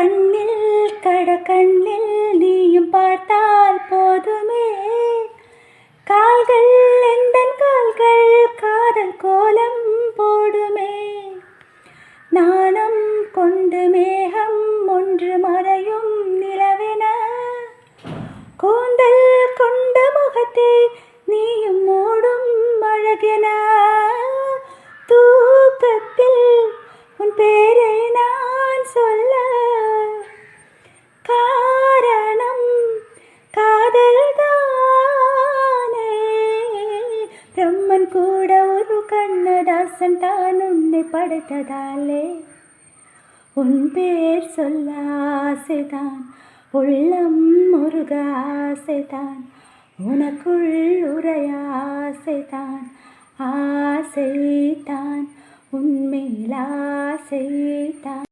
கண்ணில் கட கண்ணில் நீயும் பார்த்தால் போதுமே. கால்கள் எந்த கால்கள் காதல் கோலம் போடுமே. நாணம் கொண்டு மேகம் ஒன்று மறையும் நிலவென. கூந்தல் கொண்ட முகத்தை நீயும் மூடும் அழகென தூக்கத்தில் உன் பேரை நான் சொல்ல காரணம் காதல் தானே அம்மன் கூட ஒரு கண்ணதாசன் தான் உன்னை படைத்ததாலே. உன் பேர் சொல்ல ஆசைதான் உள்ளம் முருக ஆசைதான் உனக்குள் உரைய ஆசைதான் ஆசைதான் உன்மேல் ஆசைதான்.